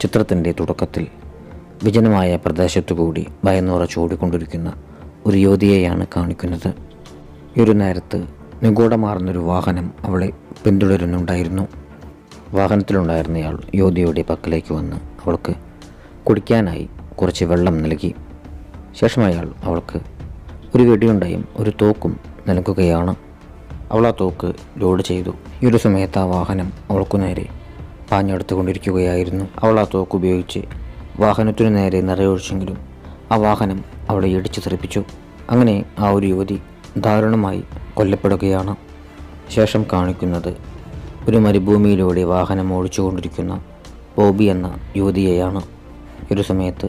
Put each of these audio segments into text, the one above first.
ചിത്രത്തിന്റെ തുടക്കത്തിൽ വിജനമായ പ്രദേശത്തുകൂടി ഭയന്നുറച്ച് ഓടിക്കൊണ്ടിരിക്കുന്ന ഒരു യുവതിയെയാണ് കാണിക്കുന്നത്. ഒരു നേരത്ത് നിഗൂഢമാർന്നൊരു വാഹനം അവളെ പിന്തുടരുന്നുണ്ടായിരുന്നു. വാഹനത്തിലുണ്ടായിരുന്നയാൾ യോധിയുടെ പക്കലേക്ക് വന്ന് അവൾക്ക് കുടിക്കാനായി കുറച്ച് വെള്ളം നൽകി. ശേഷം അയാൾ അവൾക്ക് ഒരു വെടിയുണ്ടയും ഒരു തോക്കും നൽകുകയാണ്. അവൾ ആ തോക്ക് ലോഡ് ചെയ്തു. ഈ ഒരു സമയത്ത് ആ വാഹനം അവൾക്കു നേരെ പാഞ്ഞെടുത്തുകൊണ്ടിരിക്കുകയായിരുന്നു. അവൾ ആ തോക്ക് ഉപയോഗിച്ച് വാഹനത്തിനു നേരെ നിറയൊഴിച്ചെങ്കിലും ആ വാഹനം അവളെ ഇടിച്ചു തെറിപ്പിച്ചു. അങ്ങനെ ആ ഒരു യുവതി ദാരുണമായി കൊല്ലപ്പെടുകയാണ്. ശേഷം കാണിക്കുന്നത് ഒരു മരുഭൂമിയിലൂടെ വാഹനം ഓടിച്ചുകൊണ്ടിരിക്കുന്ന ബോബി എന്ന യുവതിയെയാണ്. ഒരു സമയത്ത്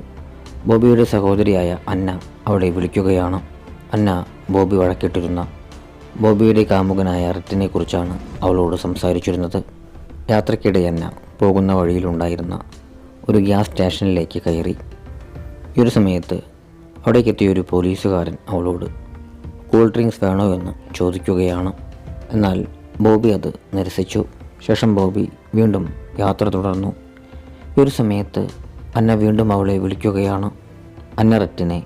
ബോബിയുടെ സഹോദരിയായ അന്ന അവിടെ വിളിക്കുകയാണ്. അന്ന ബോബി വഴക്കിട്ടിരുന്ന ബോബിയുടെ കാമുകനായ റിറ്റിനെക്കുറിച്ചാണ് അവളോട് സംസാരിച്ചിരുന്നത്. യാത്രക്കിടെ തന്നെ പോകുന്ന വഴിയിലുണ്ടായിരുന്ന ഒരു ഗ്യാസ് സ്റ്റേഷനിലേക്ക് കയറി. ഈ ഒരു സമയത്ത് അവിടേക്കെത്തിയ ഒരു പോലീസുകാരൻ അവളോട് കൂൾ ഡ്രിങ്ക്സ് വേണോ എന്ന് ചോദിക്കുകയാണ്. എന്നാൽ ബോബി അത് നിരസിച്ചു. ശേഷം ബോബി വീണ്ടും യാത്ര തുടർന്നു. ഈ ഒരു സമയത്ത് അന്ന വീണ്ടും അവളെ വിളിക്കുകയാണ്. അന്ന റെറ്റിനെ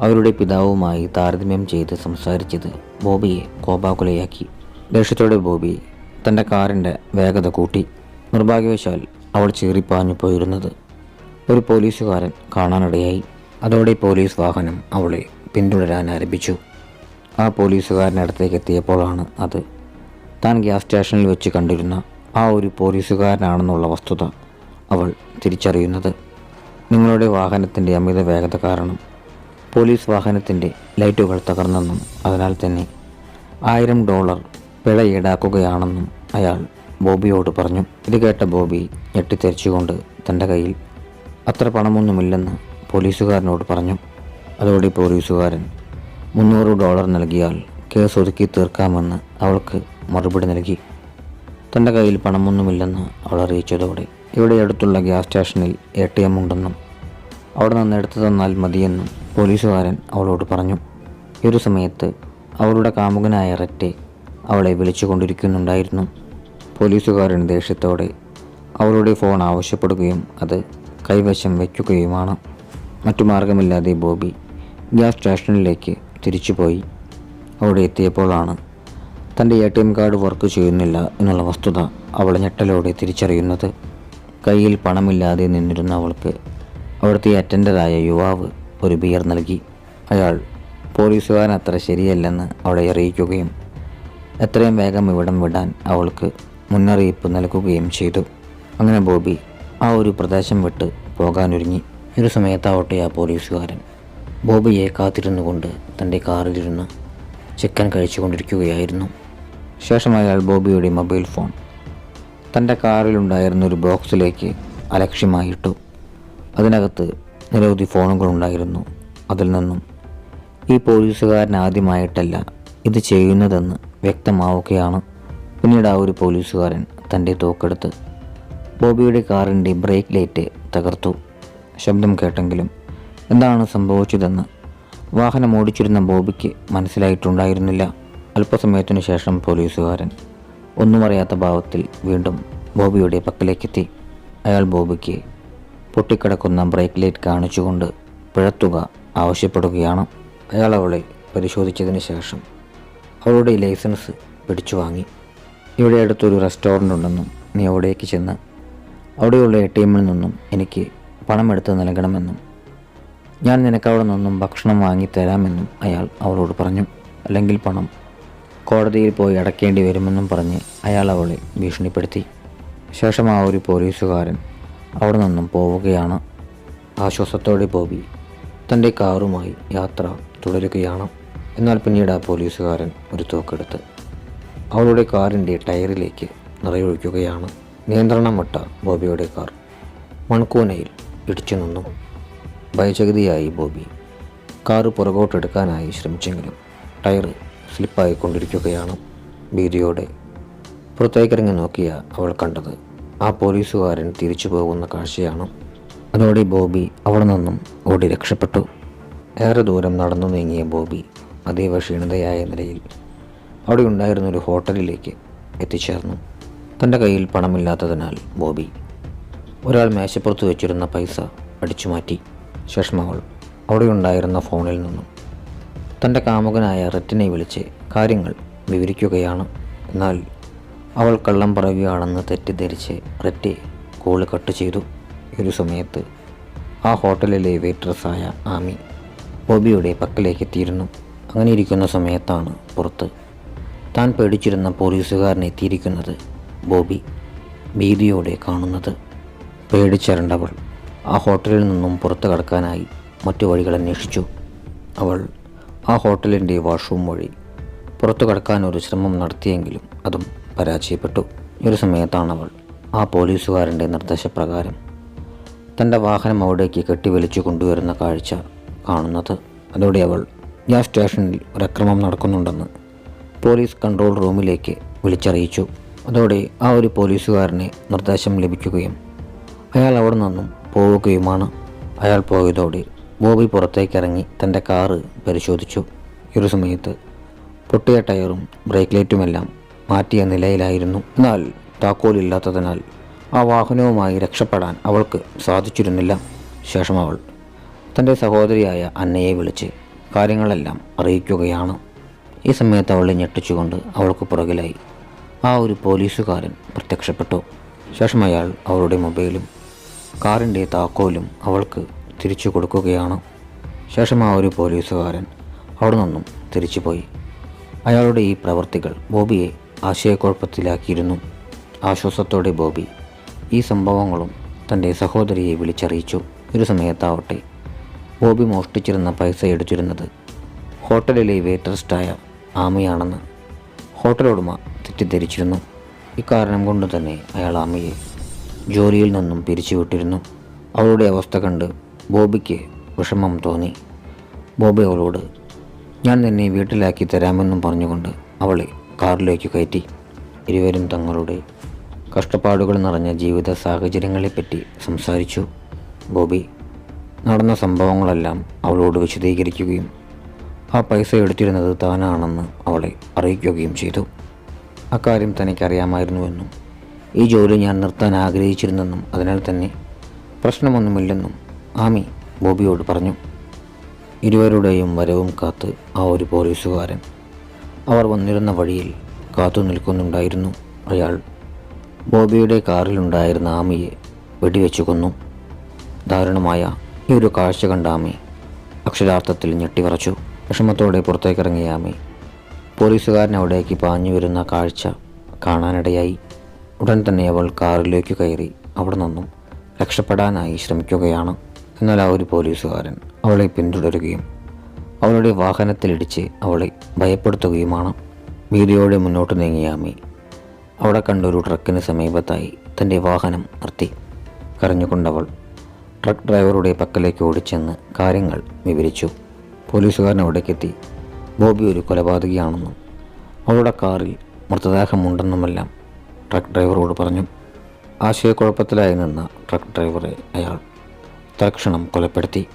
അവരുടെ പിതാവുമായി താരതമ്യം ചെയ്ത് സംസാരിച്ചത് ബോബിയെ കോപാകുലയാക്കി. ദേഷ്യത്തോടെ ബോബി തന്റെ കാറിന്റെ വേഗത കൂട്ടി. നിർഭാഗ്യവശാൽ അവൾ ചീറിപ്പാഞ്ഞു പോയിരുന്നത്. ഒരു പോലീസുകാരൻ കാണാനിടയായി. അതോടെ പോലീസ് വാഹനം അവളെ പിന്തുടരാൻ ആരംഭിച്ചു. ആ പോലീസുകാരനടുത്തേക്ക് എത്തിയപ്പോഴാണ് അത്. താൻ ഗ്യാസ് സ്റ്റേഷനിൽ വെച്ച് കണ്ടിരുന്ന ആ ഒരു പോലീസുകാരനാണെന്നുള്ള വസ്തുത അവൾ തിരിച്ചറിയുന്നത്. നിങ്ങളുടെ വാഹനത്തിന്റെ അമിത വേഗത കാരണം പോലീസ് വാഹനത്തിന്റെ ലൈറ്റുകൾ തകർന്നെന്നും അതിനാൽ തന്നെ ആയിരം ഡോളർ പിഴ ഈടാക്കുകയാണെന്നും അയാൾ ബോബിയോട് പറഞ്ഞു. ഇത് കേട്ട ബോബി ഞെട്ടിത്തെറിച്ചുകൊണ്ട് തന്റെ കയ്യിൽ അത്ര പണമൊന്നുമില്ലെന്ന് പോലീസുകാരനോട് പറഞ്ഞു. അതോടെ പോലീസുകാരൻ മുന്നൂറ് ഡോളർ നൽകിയാൽ കേസ് ഒതുക്കി തീർക്കാമെന്ന് അവൾക്ക് മറുപടി നൽകി. തന്റെ കയ്യിൽ പണമൊന്നുമില്ലെന്ന് അവൾ അറിയിച്ചതോടെ ഇവിടെ അടുത്തുള്ള ഗ്യാസ് സ്റ്റേഷനിൽ എ ടി എം ഉണ്ടെന്നും അവിടെ നിന്ന് എടുത്തു തന്നാൽ മതിയെന്നും പോലീസുകാരൻ അവളോട് പറഞ്ഞു. ഈ ഒരു സമയത്ത് അവളുടെ കാമുകനായ ററ്റെ അവളെ വിളിച്ചുകൊണ്ടിരിക്കുന്നുണ്ടായിരുന്നു. പോലീസുകാരൻ ദേഷ്യത്തോടെ അവളുടെ ഫോൺ ആവശ്യപ്പെടുകയും അത് കൈവശം വയ്ക്കുകയുമാണ്. മറ്റു മാർഗമില്ലാതെ ബോബി ഗ്യാസ് സ്റ്റേഷനിലേക്ക് തിരിച്ചുപോയി. അവിടെ എത്തിയപ്പോഴാണ് തന്റെ A T M card work ചെയ്യുന്നില്ല എന്നുള്ള വസ്തുത അവൾ ഞെട്ടലോടെ തിരിച്ചറിയുന്നത്. കയ്യിൽ പണമില്ലാതെ നിന്നിരുന്ന അവൾക്ക് അവിടുത്തെ അറ്റൻഡറായ യുവാവ് ഒരു ബിയർ നൽകി. അയാൾ പോലീസുകാരൻ അത്ര ശരിയല്ലെന്ന് അവളെ അറിയിക്കുകയും എത്രയും വേഗം ഇവിടം വിടാൻ അവൾക്ക് മുന്നറിയിപ്പ് നൽകുകയും ചെയ്തു. അങ്ങനെ ബോബി ആ ഒരു പ്രദേശം വിട്ട് പോകാനൊരുങ്ങി. ഒരു സമയത്താവട്ടെ ആ പോലീസുകാരൻ. ബോബിയെ കാത്തിരുന്നുകൊണ്ട് തന്റെ കാറിലിരുന്ന് ചിക്കൻ കഴിച്ചുകൊണ്ടിരിക്കുകയായിരുന്നു. ശേഷം അയാൾ ബോബിയുടെ മൊബൈൽ ഫോൺ തന്റെ കാറിലുണ്ടായിരുന്ന ഒരു ബോക്സിലേക്ക് അലക്ഷ്യമായിട്ടു അതിനകത്ത് നിരവധി ഫോണുകളുണ്ടായിരുന്നു. അതിൽ നിന്നും ഈ പോലീസുകാരൻ ആദ്യമായിട്ടല്ല ഇത് ചെയ്യുന്നതെന്ന് വ്യക്തമാവുകയാണ്. പിന്നീട് ആ ഒരു പോലീസുകാരൻ തന്റെ തോക്കെടുത്ത് ബോബിയുടെ കാറിന്റെ ബ്രേക്ക് ലൈറ്റ് തകർത്തു. ശബ്ദം കേട്ടെങ്കിലും എന്താണ് സംഭവിച്ചതെന്ന് വാഹനം ഓടിച്ചിരുന്ന ബോബിക്ക് മനസ്സിലായിട്ടുണ്ടായിരുന്നില്ല. അല്പസമയത്തിനു ശേഷം പോലീസുകാരൻ ഒന്നും അറിയാത്ത ഭാവത്തിൽ വീണ്ടും ബോബിയുടെ പക്കലേക്കെത്തി. അയാൾ ബോബിക്ക് പൊട്ടിക്കിടക്കുന്ന ബ്രേക്ക് ലൈറ്റ് കാണിച്ചുകൊണ്ട് പിഴത്തുക ആവശ്യപ്പെടുകയാണ്. അയാൾ അവളെ പരിശോധിച്ചതിന് ശേഷം അവളുടെ ലൈസൻസ് പിടിച്ചു വാങ്ങി. ഇവിടെ അടുത്തൊരു റെസ്റ്റോറന്റ് ഉണ്ടെന്നും നീ അവിടേക്ക് ചെന്ന് അവിടെയുള്ള എ ടി എമ്മിൽ നിന്നും എനിക്ക് പണം എടുത്ത് നൽകണമെന്നും ഞാൻ നിനക്ക് അവിടെ നിന്നും ഭക്ഷണം വാങ്ങി തരാമെന്നും അയാൾ അവളോട് പറഞ്ഞു. അല്ലെങ്കിൽ പണം കോടതിയിൽ പോയി അടക്കേണ്ടി വരുമെന്നും പറഞ്ഞ് അയാൾ അവളെ ഭീഷണിപ്പെടുത്തി. ശേഷം ആ ഒരു പോലീസുകാരൻ അവിടെ നിന്നും പോവുകയാണ്. ആശ്വാസത്തോടെ ബോബി തന്റെ കാറുമായി യാത്ര തുടരുകയാണ്. എന്നാൽ പിന്നീട് ആ പോലീസുകാരൻ ഒരു തോക്കെടുത്ത് അവളുടെ കാറിന്റെ ടയറിലേക്ക് നിറയൊഴിക്കുകയാണ്. നിയന്ത്രണം വിട്ട ബോബിയുടെ കാർ മൺകൂനയിൽ ഇടിച്ചു നിന്നു. ഭയചകിതിയായി ബോബി. കാറ് പുറകോട്ടെടുക്കാനായി ശ്രമിച്ചെങ്കിലും ടയർ സ്ലിപ്പായിക്കൊണ്ടിരിക്കുകയാണ്. ഭീതിയോടെ പുറത്തേക്കിറങ്ങി നോക്കിയ അവൾ കണ്ടത് ആ പോലീസുകാരൻ തിരിച്ചു പോകുന്ന കാഴ്ചയാണ്. അതോടെ ബോബി അവിടെ നിന്നും ഓടി രക്ഷപ്പെട്ടു. ഏറെ ദൂരം നടന്നു നീങ്ങിയ ബോബി അതീവ ക്ഷീണിതയായ നിലയിൽ അവിടെ ഉണ്ടായിരുന്ന ഒരു ഹോട്ടലിലേക്ക് എത്തിച്ചേർന്നു. തന്റെ കയ്യിൽ പണമില്ലാത്തതിനാൽ ബോബി ഒരാൾ മേശപ്പുറത്ത് വെച്ചിരുന്ന പൈസ അടിച്ചു മാറ്റി. ശേഷം അവൾ അവിടെയുണ്ടായിരുന്ന ഫോണിൽ നിന്നും തന്റെ കാമുകനായ റെറ്റിനെ വിളിച്ച് കാര്യങ്ങൾ വിവരിക്കുകയാണ്. എന്നാൽ അവൾ കള്ളം പറയുകയാണെന്ന് തെറ്റിദ്ധരിച്ച് റെറ്റി കോൾ കട്ട് ചെയ്തു. ഒരു സമയത്ത് ആ ഹോട്ടലിലെ വെയിട്രസ്സായ ആമി ബോബിയുടെ പക്കലേക്ക് എത്തിയിരുന്നു. അങ്ങനെ ഇരിക്കുന്ന സമയത്താണ് പുറത്ത്. താൻ പേടിച്ചിരുന്ന പോലീസുകാരൻ എത്തിയിരിക്കുന്നത് ബോബി ഭീതിയോടെ കാണുന്നത്. പേടിച്ചരണ്ടവൾ ആ ഹോട്ടലിൽ നിന്നും പുറത്തു കടക്കാനായി മറ്റു വഴികൾ അന്വേഷിച്ചു. അവൾ ആ ഹോട്ടലിന്റെ വാഷ്റൂം വഴി പുറത്തു കടക്കാൻ ഒരു ശ്രമം നടത്തിയെങ്കിലും അതും പരാജയപ്പെട്ടു. ഒരു സമയത്താണ് അവൾ ആ പോലീസുകാരന്റെ നിർദ്ദേശപ്രകാരം തന്റെ വാഹനം അവിടേക്ക് കെട്ടിവലിച്ചു കൊണ്ടുവരുന്ന കാഴ്ച കാണുന്നത്. അതോടെ അവൾ ഗ്യാസ് സ്റ്റേഷനിൽ ഒരു അക്രമം നടക്കുന്നുണ്ടെന്ന് പോലീസ് കൺട്രോൾ റൂമിലേക്ക് വിളിച്ചറിയിച്ചു. അതോടെ ആ ഒരു പോലീസുകാരനെ നിർദ്ദേശം ലഭിക്കുകയും അയാൾ അവിടെ നിന്നും പോവുകയുമാണ്. അയാൾ പോയതോടെ ബോബി പുറത്തേക്കിറങ്ങി തന്റെ കാറ് പരിശോധിച്ചു. ഒരു സമയത്ത് പൊട്ടിയ ടയറും ബ്രേക്ക് ലൈറ്റുമെല്ലാം മാറ്റിയ നിലയിലായിരുന്നു. എന്നാൽ താക്കോലില്ലാത്തതിനാൽ ആ വാഹനവുമായി രക്ഷപ്പെടാൻ അവൾക്ക് സാധിച്ചിരുന്നില്ല. ശേഷം അവൾ തന്റെ സഹോദരിയായ അന്നയെ വിളിച്ച് കാര്യങ്ങളെല്ലാം അറിയിക്കുകയാണ്. ഈ സമയത്ത് അവളെ ഞെട്ടിച്ചുകൊണ്ട് അവൾക്ക് പുറകിലായി. ആ ഒരു പോലീസുകാരൻ പ്രത്യക്ഷപ്പെട്ടു. ശേഷം അയാൾ അവളുടെ മൊബൈലും കാറിന്റെ താക്കോലും അവൾക്ക് തിരിച്ചു കൊടുക്കുകയാണ്. ശേഷം ആ ഒരു പോലീസുകാരൻ അവിടെ നിന്നും തിരിച്ചുപോയി. അയാളുടെ ഈ പ്രവൃത്തികൾ ബോബിയെ ആശയക്കുഴപ്പത്തിലാക്കിയിരുന്നു. ആശ്വാസത്തോടെ ബോബി ഈ സംഭവങ്ങളും തന്റെ സഹോദരിയെ വിളിച്ചറിയിച്ചു. ഒരു സമയത്താവട്ടെ ബോബി മോഷ്ടിച്ചിരുന്ന പൈസ എടുത്തിരുന്നത് ഹോട്ടലിലെ വെയിറ്ററിസ്റ്റായ ആമയാണെന്ന് ഹോട്ടൽ ഉടമ തെറ്റിദ്ധരിച്ചിരുന്നു. ഇക്കാരണം കൊണ്ട് തന്നെ അയാൾ ആമയെ ജോലിയിൽ നിന്നും പിരിച്ചുവിട്ടിരുന്നു. അവളുടെ അവസ്ഥ കണ്ട് ബോബിക്ക് വിഷമം തോന്നി. ബോബി അവളോട് ഞാൻ നിന്നെ വീട്ടിലാക്കി തരാമെന്നും പറഞ്ഞുകൊണ്ട് അവളെ കാറിലേക്ക് കയറ്റി. ഇരുവരും തങ്ങളുടെ കഷ്ടപ്പാടുകൾ നിറഞ്ഞ ജീവിത സാഹചര്യങ്ങളെപ്പറ്റി സംസാരിച്ചു. ബോബി നടന്ന സംഭവങ്ങളെല്ലാം അവളോട് വിശദീകരിക്കുകയും ആ പൈസ എടുത്തിരുന്നത് താനാണെന്ന് അവളെ അറിയിക്കുകയും ചെയ്തു. അക്കാര്യം തനിക്കറിയാമായിരുന്നുവെന്നും ഈ ജോലി ഞാൻ നിർത്താൻ ആഗ്രഹിച്ചിരുന്നെന്നും അതിനാൽ തന്നെ പ്രശ്നമൊന്നുമില്ലെന്നും ആമി ബോബിയോട് പറഞ്ഞു. ഇരുവരുടെയും വരവും കാത്ത് ആ ഒരു പോലീസുകാരൻ അവർ വന്നിരുന്ന വഴിയിൽ കാത്തു നിൽക്കുന്നുണ്ടായിരുന്നു അയാൾ. ബോബിയുടെ കാറിലുണ്ടായിരുന്ന ആമിയെ വെടിവെച്ചു കൊന്നു. ദാരുണമായ ഈ ഒരു കാഴ്ച കണ്ട ആമി അക്ഷരാർത്ഥത്തിൽ ഞെട്ടിവറച്ചു വിഷമത്തോടെ പുറത്തേക്കിറങ്ങിയ ആമി പോലീസുകാരൻ അവിടേക്ക് പാഞ്ഞു വരുന്ന കാഴ്ച കാണാനിടയായി. ഉടൻ തന്നെ അവൾ കാറിലേക്ക് കയറി അവിടെ നിന്നും രക്ഷപ്പെടാനായി ശ്രമിക്കുകയാണ്. എന്നാൽ ആ ഒരു പോലീസുകാരൻ അവളെ പിന്തുടരുകയും അവളുടെ വാഹനത്തിലിടിച്ച് അവളെ ഭയപ്പെടുത്തുകയുമാണ്. ഭീതിയോടെ മുന്നോട്ട് നീങ്ങിയ ആമി അവിടെ കണ്ടൊരു ട്രക്കിന് സമീപത്തായി തന്റെ വാഹനം നിർത്തി. കരഞ്ഞുകൊണ്ടവൾ ട്രക്ക് ഡ്രൈവറുടെ പക്കലേക്ക് ഓടിച്ചെന്ന് കാര്യങ്ങൾ വിവരിച്ചു. പോലീസുകാരൻ അവിടേക്കെത്തി. ബോബി ഒരു കൊലപാതകിയാണെന്നും അവളുടെ കാറിൽ മൃതദേഹമുണ്ടെന്നുമെല്ലാം ട്രക്ക് ഡ്രൈവറോട് പറഞ്ഞു. ആശയക്കുഴപ്പത്തിലായി നിന്ന ട്രക്ക് ഡ്രൈവറെ അയാൾ തൽക്ഷണം കൊലപ്പെടുത്തി.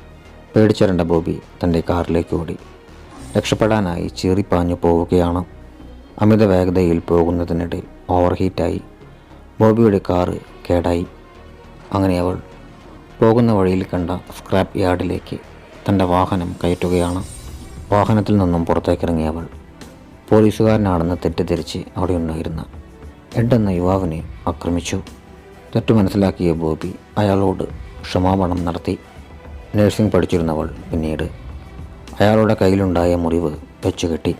പേടിച്ചിരണ്ട ബോബി തന്റെ കാറിലേക്ക് ഓടി. രക്ഷപ്പെടാനായി ചീറിപ്പാഞ്ഞു പോവുകയാണ്. അമിത വേഗതയിൽ പോകുന്നതിനിടെ ഓവർഹീറ്റായി. ബോബിയുടെ കാറ് കേടായി. അങ്ങനെ അവൾ പോകുന്ന വഴിയിൽ കണ്ട സ്ക്രാപ്പ് യാർഡിലേക്ക് തന്റെ വാഹനം കയറ്റുകയാണ്. വാഹനത്തിൽ നിന്നും പുറത്തേക്കിറങ്ങിയ അവൾ. പോലീസുകാരനാണെന്ന് തെറ്റിദ്ധരിച്ച് അവിടെ ഉണ്ടായിരുന്ന എഡ് എന്ന യുവാവിനെ ആക്രമിച്ചു. തെറ്റു മനസ്സിലാക്കിയ ബോബി അയാളോട് ക്ഷമാപണം നടത്തി. നഴ്സിംഗ് പഠിച്ചിരുന്നവൾ പിന്നീട് അയാളുടെ കയ്യിലുണ്ടായ മുറിവ് വെച്ചുകെട്ടി.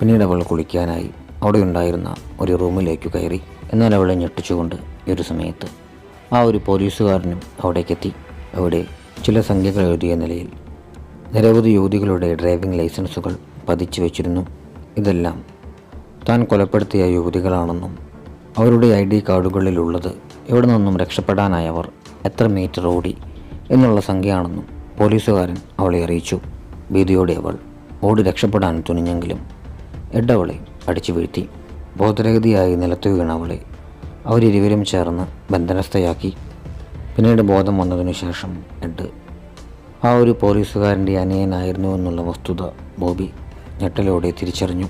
പിന്നീട് അവൾ കുളിക്കാനായി അവിടെയുണ്ടായിരുന്ന ഒരു റൂമിലേക്ക് കയറി. എന്നാൽ അവളെ ഞെട്ടിച്ചുകൊണ്ട് ഈ ഒരു സമയത്ത് ആ ഒരു പോലീസുകാരനും അവിടേക്കെത്തി. അവിടെ ചില സംഖ്യകൾ എഴുതിയ നിലയിൽ നിരവധി യുവതികളുടെ ഡ്രൈവിംഗ് ലൈസൻസുകൾ പതിച്ചു വെച്ചിരുന്നു. ഇതെല്ലാം താൻ കൊലപ്പെടുത്തിയ യുവതികളാണെന്നും അവരുടെ ഐ ഡി കാർഡുകളിലുള്ളത് എവിടെ നിന്നും രക്ഷപ്പെടാനായവർ എത്ര മീറ്റർ ഓടി എന്നുള്ള സംഖ്യയാണെന്നും പോലീസുകാരൻ അവളെ അറിയിച്ചു. ഭീതിയോടെ അവൾ ഓടി രക്ഷപ്പെടാൻ തുനിഞ്ഞെങ്കിലും എഡവളെ അടിച്ചു വീഴ്ത്തി. ബോധരഹിതയായി നിലത്തു വീണ അവളെ അവരിരുവരും ചേർന്ന് ബന്ധനസ്ഥയാക്കി. പിന്നീട് ബോധം വന്നതിനു ശേഷം എഡ് ആ ഒരു പോലീസുകാരന്റെ അനിയനായിരുന്നു എന്നുള്ള വസ്തുത ബോബി ഞെട്ടലോടെ തിരിച്ചറിഞ്ഞു.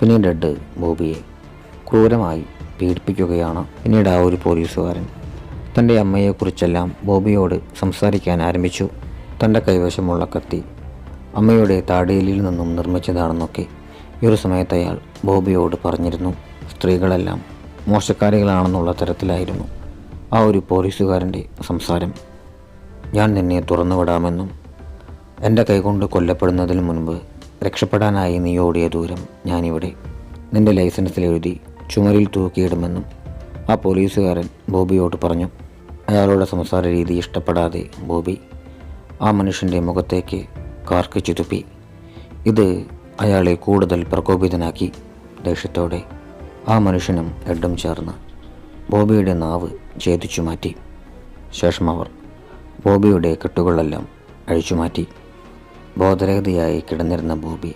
പിന്നീട് എഡ് ബോബിയെ ക്രൂരമായി പീഡിപ്പിക്കുകയാണ് പിന്നീട് ആ ഒരു പോലീസുകാരൻ. തന്റെ അമ്മയെക്കുറിച്ചെല്ലാം ബോബിയോട് സംസാരിക്കാൻ ആരംഭിച്ചു. തന്റെ കൈവശമുള്ള കത്തി അമ്മയുടെ താടിയലിൽ നിന്നും നിർമ്മിച്ചതാണെന്നൊക്കെ ഈ ഒരു സമയത്ത് അയാൾ ബോബിയോട് പറഞ്ഞിരുന്നു. സ്ത്രീകളെല്ലാം മോശക്കാരികളാണെന്നുള്ള തരത്തിലായിരുന്നു ആ ഒരു പോലീസുകാരന്റെ സംസാരം. ഞാൻ നിന്നെ തുറന്നുവിടാമെന്നും എന്റെ കൈകൊണ്ട് കൊല്ലപ്പെടുന്നതിന് മുൻപ് രക്ഷപ്പെടാനായി നീ ഓടിയ ദൂരം ഞാനിവിടെ. നിന്റെ ലൈസൻസിൽ എഴുതി ചുമരിൽ തൂക്കിയിടുമെന്നും ആ പോലീസുകാരൻ ബോബിയോട് പറഞ്ഞു. അയാളുടെ സംസാര രീതി ഇഷ്ടപ്പെടാതെ ബോബി ആ മനുഷ്യന്റെ മുഖത്തേക്ക് കാർക്കിച്ചു തുപ്പി ഇത് അയാളെ കൂടുതൽ പ്രകോപിതനാക്കി. ദേഷ്യത്തോടെ ആ മനുഷ്യനും എഡും ചേർന്ന് ബോബിയുടെ നാവ് ഛേദിച്ചു മാറ്റി. ശേഷം അവർ ബോബിയുടെ കെട്ടുകളെല്ലാം അഴിച്ചുമാറ്റി ബോധരഹിതയായി കിടന്നിരുന്ന ബോബി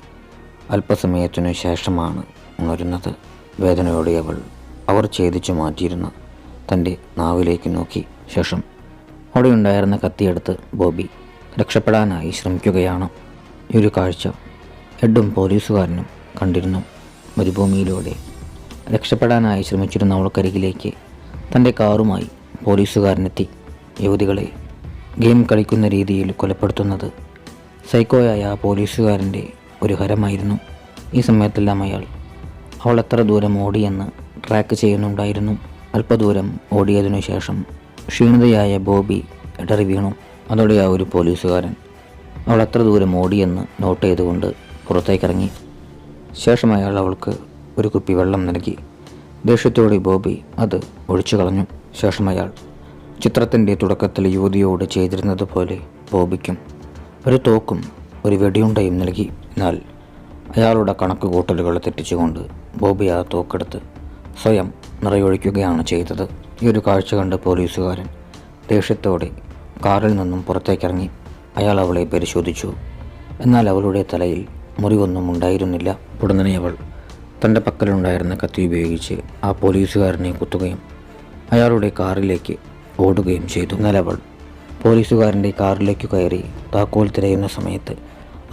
അല്പസമയത്തിനു ശേഷമാണ് ഉണരുന്നത്. വേദനയോടെ അവൾ അവർ ഛേദിച്ചു മാറ്റിയിരുന്ന തന്റെ നാവിലേക്ക് നോക്കി. ശേഷം അവിടെ ഉണ്ടായിരുന്ന കത്തിയെടുത്ത് ബോബി രക്ഷപ്പെടാനായി ശ്രമിക്കുകയാണ്. ഈ ഒരു കാഴ്ച എഡും പോലീസുകാരനും കണ്ടിരുന്നു. മരുഭൂമിയിലൂടെ രക്ഷപ്പെടാനായി ശ്രമിച്ചിരുന്ന അവൾക്കരികിലേക്ക് തന്റെ കാറുമായി പോലീസുകാരനെത്തി. യുവതികളെ ഗെയിം കളിക്കുന്ന രീതിയിൽ കൊലപ്പെടുത്തുന്നത് സൈക്കോയായ ആ പോലീസുകാരന്റെ ഒരു ഹരമായിരുന്നു. ഈ സമയത്തെല്ലാം അയാൾ അവൾ എത്ര ദൂരം ഓടിയെന്ന് ട്രാക്ക് ചെയ്യുന്നുണ്ടായിരുന്നു. അല്പദൂരം ഓടിയതിനു ശേഷം ക്ഷീണിതയായ ബോബി ഇടറി വീണു. അതോടെ ആ ഒരു പോലീസുകാരൻ അവൾ എത്ര ദൂരം ഓടിയെന്ന് നോട്ട് ചെയ്തുകൊണ്ട് പുറത്തേക്കിറങ്ങി. ശേഷം അയാൾ അവൾക്ക് ഒരു കുപ്പി വെള്ളം നൽകി. ദേഷ്യത്തോടെ ബോബി അത് ഒഴിച്ചു കളഞ്ഞു. ശേഷം അയാൾ ചിത്രത്തിന്റെ തുടക്കത്തിൽ യുവതിയോട് ചെയ്തിരുന്നത് പോലെ ബോബിക്കും ഒരു തോക്കും ഒരു വെടിയുണ്ടയും നൽകി. എന്നാൽ അയാളുടെ കണക്ക് കൂട്ടലുകൾ തെറ്റിച്ചുകൊണ്ട് ബോബി ആ തോക്കെടുത്ത് സ്വയം നിറയൊഴിക്കുകയാണ് ചെയ്തത്. ഈ ഒരു കാഴ്ച കണ്ട് പോലീസുകാരൻ ദേഷ്യത്തോടെ കാറിൽ നിന്നും പുറത്തേക്കിറങ്ങി. അയാൾ അവളെ പരിശോധിച്ചു. എന്നാൽ അവളുടെ തലയിൽ മുറിവൊന്നും ഉണ്ടായിരുന്നില്ല. ഉടനെ അവൾ തന്റെ പക്കലുണ്ടായിരുന്ന കത്തി ഉപയോഗിച്ച് ആ പോലീസുകാരനെ കുത്തുകയും അയാളുടെ കാറിലേക്ക് ഓടുകയും ചെയ്തു. അവൾ പോലീസുകാരന്റെ കാറിലേക്ക് കയറി താക്കോൽ തിരയുന്ന സമയത്ത്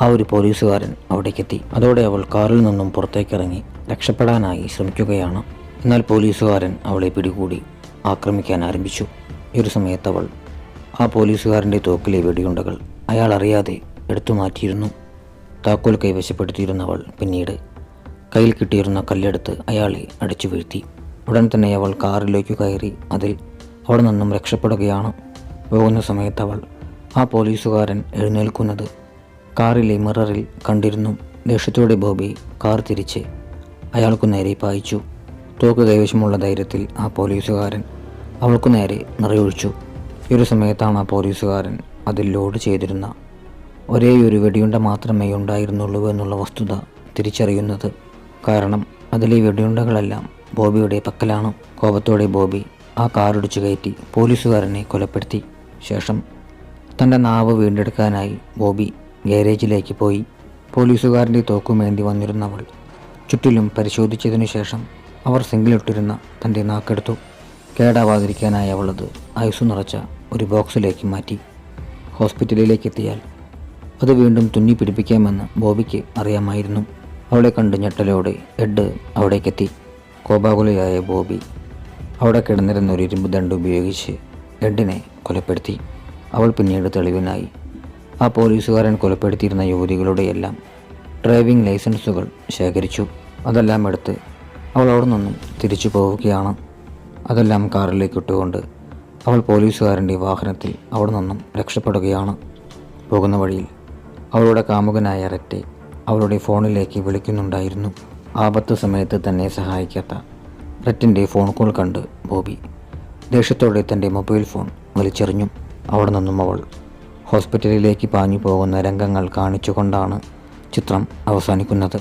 ആ ഒരു പോലീസുകാരൻ അവിടേക്കെത്തി. അതോടെ അവൾ കാറിൽ നിന്നും പുറത്തേക്കിറങ്ങി രക്ഷപ്പെടാനായി ശ്രമിക്കുകയാണ്. എന്നാൽ പോലീസുകാരൻ അവളെ പിടികൂടി ആക്രമിക്കാൻ ആരംഭിച്ചു. ഈ ഒരു സമയത്ത് അവൾ ആ പോലീസുകാരന്റെ തോക്കിലെ വെടിയുണ്ടകൾ അയാൾ അറിയാതെ എടുത്തു മാറ്റിയിരുന്നു താക്കോൽ കൈവശപ്പെടുത്തിയിരുന്നവൾ പിന്നീട് കയ്യിൽ കിട്ടിയിരുന്ന കല്ലെടുത്ത് അയാളെ അടിച്ചു വീഴ്ത്തി. ഉടൻ തന്നെ അവൾ കാറിലേക്ക് കയറി അതിൽ അവിടെ നിന്നും രക്ഷപ്പെടുകയാണ്. പോകുന്ന സമയത്ത് അവൾ ആ പോലീസുകാരൻ എഴുന്നേൽക്കുന്നത് കാറിലെ മിററിൽ കണ്ടിരുന്നു. ദേഷ്യത്തോടെ ബോബി കാർ തിരിച്ച് അയാൾക്കു നേരെ പായിച്ചു. തോക്ക് കൈവശമുള്ള ധൈര്യത്തിൽ ആ പോലീസുകാരൻ അവൾക്കു നേരെ നിറയൊഴിച്ചു. ഈ ഒരു സമയത്താണ് ആ പോലീസുകാരൻ അതിൽ ലോഡ് ചെയ്തിരുന്ന ഒരേ ഒരു വെടിയുണ്ട മാത്രമേ ഉണ്ടായിരുന്നുള്ളൂ എന്നുള്ള വസ്തുത തിരിച്ചറിയുന്നത്. കാരണം അതിലെ വെടിയുണ്ടകളെല്ലാം ബോബിയുടെ പക്കലാണ്. കോപത്തോടെ ബോബി ആ കാറിടിച്ചു കയറ്റി പോലീസുകാരനെ കൊലപ്പെടുത്തി. ശേഷം തന്റെ നാവ് വീണ്ടെടുക്കാനായി ബോബി ഗാരേജിലേക്ക് പോയി. പോലീസുകാരന്റെ തോക്കുമേന്തി വന്നിരുന്നവൾ ചുറ്റിലും പരിശോധിച്ചതിനു ശേഷം അവർ സിംഗിളിട്ടിരുന്ന തന്റെ നാക്കെടുത്തു. കേടാവാതിരിക്കാനായി അവളത് ഐസു നിറച്ച ഒരു ബോക്സിലേക്ക് മാറ്റി. ഹോസ്പിറ്റലിലേക്ക് എത്തിയാൽ അത് വീണ്ടും തുന്നി പിടിപ്പിക്കാമെന്ന് ബോബിക്ക് അറിയാമായിരുന്നു. അവളെ കണ്ട് ഞെട്ടലോടെ എഡ് അവിടേക്കെത്തി. കോപാകുലയായ ബോബി അവിടെ കിടന്നിരുന്ന ഒരു ഇരുമ്പ് ദണ്ട് ഉപയോഗിച്ച് എഡിനെ കൊലപ്പെടുത്തി. അവൾ പിന്നീട് തെളിവിനായി. ആ പോലീസുകാരൻ കൊലപ്പെടുത്തിയിരുന്ന യുവതികളുടെയെല്ലാം ഡ്രൈവിംഗ് ലൈസൻസുകൾ ശേഖരിച്ചു. അതെല്ലാം എടുത്ത് അവൾ അവിടെ നിന്നും തിരിച്ചു പോവുകയാണ്. അതെല്ലാം കാറിലേക്ക് ഇട്ടുകൊണ്ട് അവൾ പോലീസുകാരന്റെ വാഹനത്തിൽ അവിടെ നിന്നും രക്ഷപ്പെടുകയാണ്. പോകുന്ന വഴിയിൽ അവളുടെ കാമുകനായ റെറ്റെ അവളുടെ ഫോണിലേക്ക് വിളിക്കുന്നുണ്ടായിരുന്നു. ആപത്ത് സമയത്ത് തന്നെ സഹായിക്കാത്ത റെറ്റിന്റെ ഫോൺ കോൾ കണ്ട് ബോബി. ദേഷ്യത്തോടെ തന്റെ മൊബൈൽ ഫോൺ വലിച്ചെറിഞ്ഞു. അവിടെ നിന്നും അവൾ ഹോസ്പിറ്റലിലേക്ക് പാഞ്ഞു പോകുന്ന രംഗങ്ങൾ കാണിച്ചുകൊണ്ടാണ് ചിത്രം അവസാനിക്കുന്നത്.